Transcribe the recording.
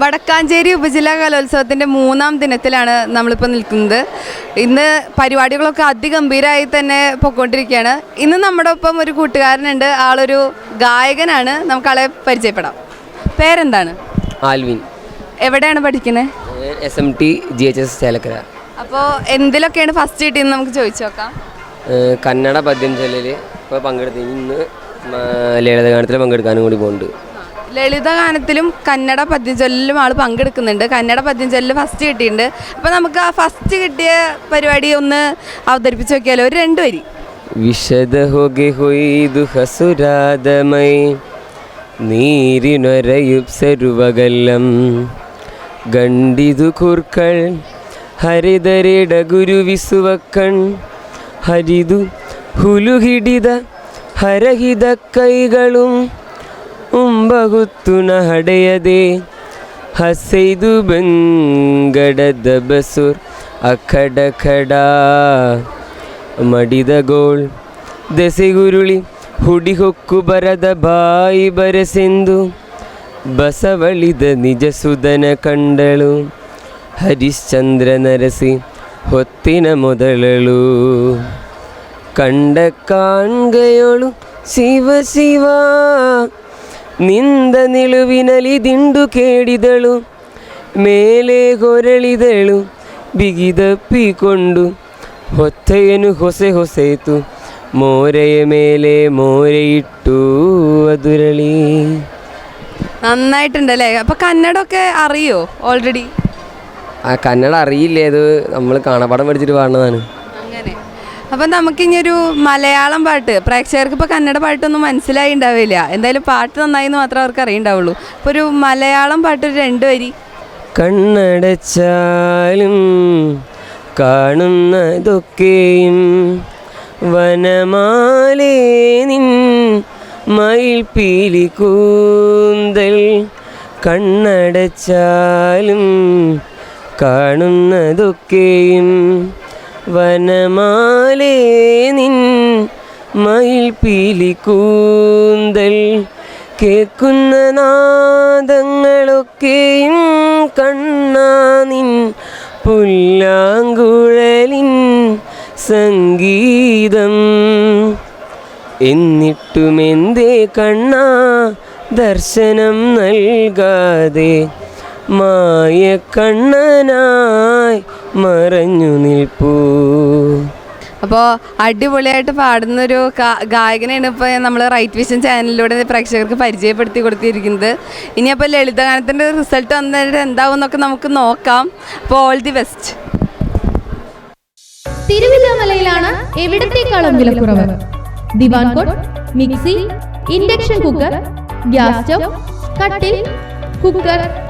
വടക്കാഞ്ചേരി ഉപജില്ലാ കലോത്സവത്തിന്റെ മൂന്നാം ദിനത്തിലാണ് നമ്മളിപ്പോൾ നിൽക്കുന്നത്. ഇന്ന് പരിപാടികളൊക്കെ അതിഗംഭീരമായി തന്നെ പൊയ്ക്കൊണ്ടിരിക്കുകയാണ് ഇന്ന് നമ്മുടെ ഒപ്പം ഒരു കൂട്ടുകാരനുണ്ട്. ആളൊരു ഗായകനാണ്. നമുക്ക് ആളെ പരിചയപ്പെടാം. പേരെന്താണ്? ആൽവിൻ. എവിടെയാണ് പഠിക്കുന്നത് S M T G H S Chelakkara. അപ്പോൾ എന്തിലൊക്കെയാണ് ഫസ്റ്റ് കിട്ടിയെന്ന് നമുക്ക് ചോദിച്ചു നോക്കാം. കന്നഡ പദ്യം ചൊല്ലൽ ഇപ്പോൾ പങ്കെടുത്ത്. ഇന്ന് ലളിതഗാനത്തിൽ പങ്കെടുക്കാനും കൂടി പോകുന്നുണ്ട് ലളിത ഗാനത്തിലും കന്നഡ പദ്യചൊല്ലിലും ആൾ പങ്കെടുക്കുന്നുണ്ട്. കന്നഡ പദ്യചൊല്ലിൽ ഫസ്റ്റ് കിട്ടിയിട്ടുണ്ട്. അപ്പോൾ നമുക്ക് ആ ഫസ്റ്റ് കിട്ടിയ പരിപാടി ഒന്ന് അവതരിപ്പിച്ച് നോക്കിയാലോ? ഒരു രണ്ട് വരി. വിശദ ഹൊഗിഹൊയ്തുഹസുരാതമൈ നീരിനൊരയുപ്സരുവകല്ലം ഗണ്ടിതു കുർക്കൾ ഹരിതരിട ഗുരുവിസുവക്കൺ ഹരിതു ഹുലുഹിടിത ഹരഹിത കൈകളും. ಹುಲು ಹಿಡಿದ ಹರಹಿದ ಹಡೆಯದೆ. ಹಸೈದು ಬೆಂಗಡದ ಬಸುರ್ ಅಖಡ ಖಡ ಮಡಿದ ಗೋಳ್. ದೆಸೆಗುರುಳಿ ಹುಡಿಹೊಕ್ಕು ಬರದ ಬಾಯಿ ಬರೆಸೆಂದು ಬಸವಳಿದ ನಿಜ ಸುದನ ಕಂಡಳು. ಹರಿಶ್ಚಂದ್ರ ನರಸಿ ಹೊತ್ತಿನ ಮೊದಲಳು. ಕಂಡ ಕಾಣ್ಗಯೋಳು ಶಿವ ಶಿವ ನಿಂದ ನಿಲುವಿನಲಿ ದಿಂಡು ಕೇಳಿದಳು ಮೇಲೆ ಹೊರಳಿದಳು ಬಿಗಿದಪ್ಪಿಕೊಂಡು ಹೊತ್ತೆಯನು ಹೊಸೆ ಹೊಸೆಯಿತು ಮೋರೆಯ ಮೇಲೆ ಮೋರೆಯಿಟ್ಟು ಅದುರಳಿ നന്നായിട്ടുണ്ട് അല്ലേ അപ്പോൾ കന്നഡമൊക്കെ അറിയോ ഓൾറെഡി ആ കന്നഡ അറിയില്ലേ അത് നമ്മൾ കാണാപ്പാടം പഠിച്ചിട്ട് പാടുന്നതാണ് അങ്ങനെ അപ്പം നമുക്കിനിയൊരു മലയാളം പാട്ട്. പ്രേക്ഷകർക്ക് ഇപ്പോൾ കന്നഡ പാട്ടൊന്നും മനസ്സിലായി ഉണ്ടാവില്ല എന്തായാലും പാട്ട് നന്നായി എന്ന് മാത്രമേ അവർക്ക് അറിയുണ്ടാവുള്ളൂ. അപ്പോൾ ഒരു മലയാളം പാട്ട് ഒരു രണ്ട് വരി. കണ്ണടച്ചാലും കാണുന്നതൊക്കെയും വനമാലേ നിൻ മയിൽപ്പീലി കൂന്തൽ കണ്ണടച്ചാലും കാണുന്നതൊക്കെയും വനമാലേ നിൻ മയിൽപ്പീലി കൂന്തൽ. കേൾക്കുന്ന നാദങ്ങളൊക്കെയും കണ്ണാനിൻ പുല്ലാങ്കുഴലിൻ സംഗീതം. എന്നിട്ടുമെന്തേ കണ്ണാ ദർശനം നൽകാതെ? മായ കണ്ണനായി മറഞ്ഞു നിൽപ്പൂ. അപ്പോൾ അടിപൊളിയായിട്ട് പാടുന്നൊരു ഗായകനെയാണ് ഇപ്പോൾ നമ്മൾ റൈറ്റ് വിഷൻ ചാനലിലൂടെ പ്രേക്ഷകർക്ക് പരിചയപ്പെടുത്തി കൊടുത്തിരിക്കുന്നത്. ഇനിയപ്പോൾ ലളിതഗാനത്തിന്റെ റിസൾട്ട് വന്നിട്ട് എന്താവും എന്നൊക്കെ നമുക്ക് നോക്കാം. അപ്പോൾ ഓൾ ദി ബെസ്റ്റ്. തിരുവില്ലാമലയിലാണ് എവിടത്തേക്കാളും വിലക്കുറവ്? Diwan cot mixie induction cooker gas stove കട്ടിൽ കുക്കർ.